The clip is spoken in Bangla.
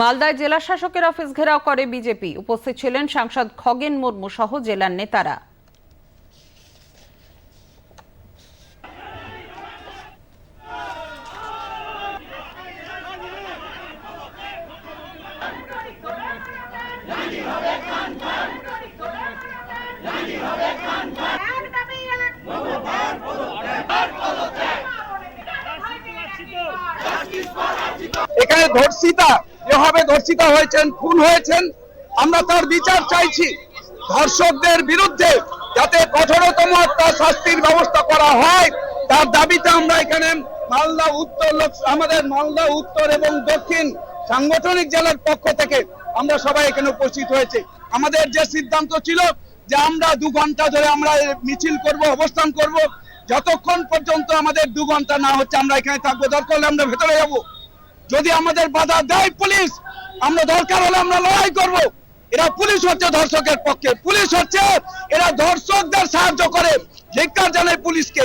মালদায় জেলা শাসকের অফিস ঘেরাও করে বিজেপি। উপস্থিত ছিলেন সাংসদ খগেন মুর্মু সহ জেলার নেতারা। এখানে ধর্ষিতা যেভাবে ধর্ষিতা হয়েছেন, খুন হয়েছেন। আমরা তার বিচার চাইছি। ধর্ষকদের বিরুদ্ধে যাতে কঠোরতম একটা শাস্তির ব্যবস্থা করা হয়, তার দাবিতে আমরা এখানে মালদা উত্তর আমাদের মালদা উত্তর এবং দক্ষিণ সাংগঠনিক জেলার পক্ষ থেকে আমরা সবাই এখানে উপস্থিত হয়েছে। আমাদের যে সিদ্ধান্ত ছিল যে আমরা দু ঘণ্টা ধরে আমরা মিছিল করব, অবস্থান করব, যতক্ষণ পর্যন্ত আমাদের দু ঘণ্টা না হচ্ছে, আমরা এখানে থাকব। দরকার আমরা ভেতরে যাব। যদি আমাদের বাধা দেয় পুলিশ, আমরা দরকার হলে আমরা লড়াই করব। এরা পুলিশ হচ্ছে ধর্ষকের পক্ষে। পুলিশ হচ্ছে, এরা ধর্ষকদের সাহায্য করে। ধিক্কার জানায় পুলিশকে।